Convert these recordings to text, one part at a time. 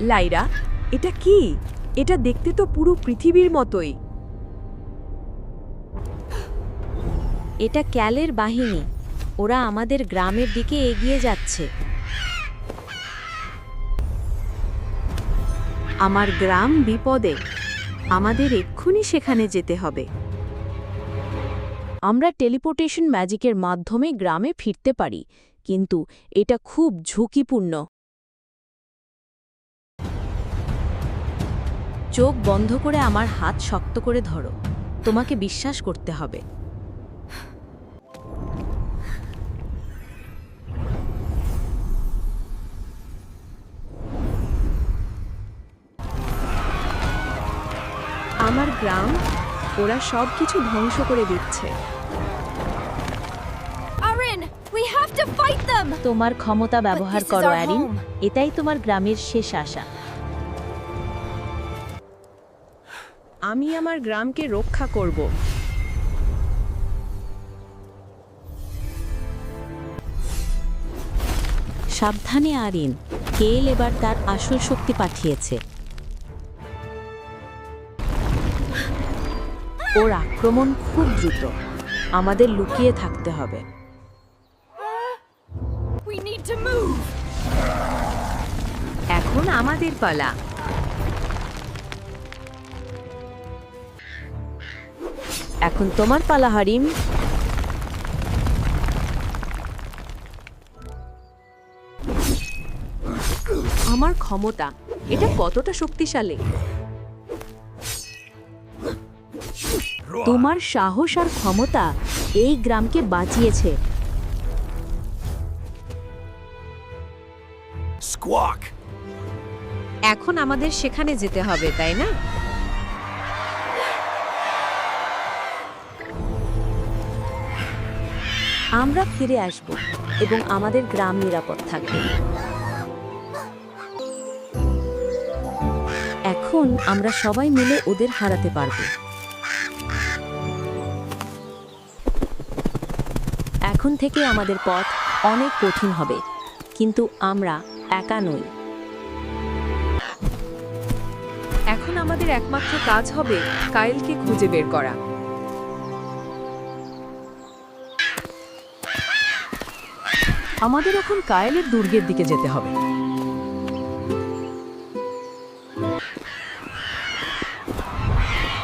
Lyra, এটা কি? এটা দেখতে তো পুরো পৃথিবীর মতোই। এটা ক্যালের বাহিনী। ওরা আমাদের গ্রামের দিকে এগিয়ে যাচ্ছে। আমার গ্রাম বিপদে। আমাদের এক্ষুনি সেখানে যেতে হবে। আমরা টেলিপোর্টেশন ম্যাজিকের মাধ্যমে গ্রামে ফিরতে পারি, কিন্তু এটা খুব ঝুঁকিপূর্ণ। চোখ বন্ধ করে আমার হাত শক্ত করে ধরো। তোমাকে বিশ্বাস করতে হবে। আমার গ্রাম ওরা সব কিছু ধ্বংস করে দিচ্ছে! তোমার ক্ষমতা ব্যবহার করো অ্যারিন। এটাই তোমার গ্রামের শেষ আশা। আমি আমার গ্রামকে রক্ষা করব। সাবধানে আরিন কেল এবার তার আসল শক্তি পাঠিয়েছে। ওর আক্রমণ খুব দ্রুত। আমাদের লুকিয়ে থাকতে হবে। We need to move! এখন আমাদের পালা। এখন তোমার পালা হারিম। আমার ক্ষমতা এটা কতটা শক্তিশালী? তোমার সাহস আর ক্ষমতা এই গ্রামকে বাঁচিয়েছে! এখন আমাদের সেখানে যেতে হবে তাই না? আমরা ফিরে আসব এবং আমাদের গ্রাম নিরাপদ থাকবে। এখন আমরা সবাই মিলে ওদের হারাতে পারব। এখন থেকে আমাদের পথ অনেক কঠিন হবে, কিন্তু আমরা একা নই। এখন আমাদের একমাত্র কাজ হবে কাইলকে খুঁজে বের করা। আমাদের এখন কায়েলের দুর্গের দিকে যেতে হবে।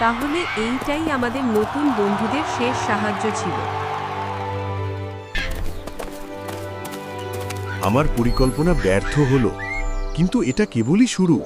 তাহলে এইটাই আমাদের নতুন বন্ধুদের শেষ সাহায্য ছিল। আমার পরিকল্পনা ব্যর্থ হলো, কিন্তু এটা কেবলই শুরু।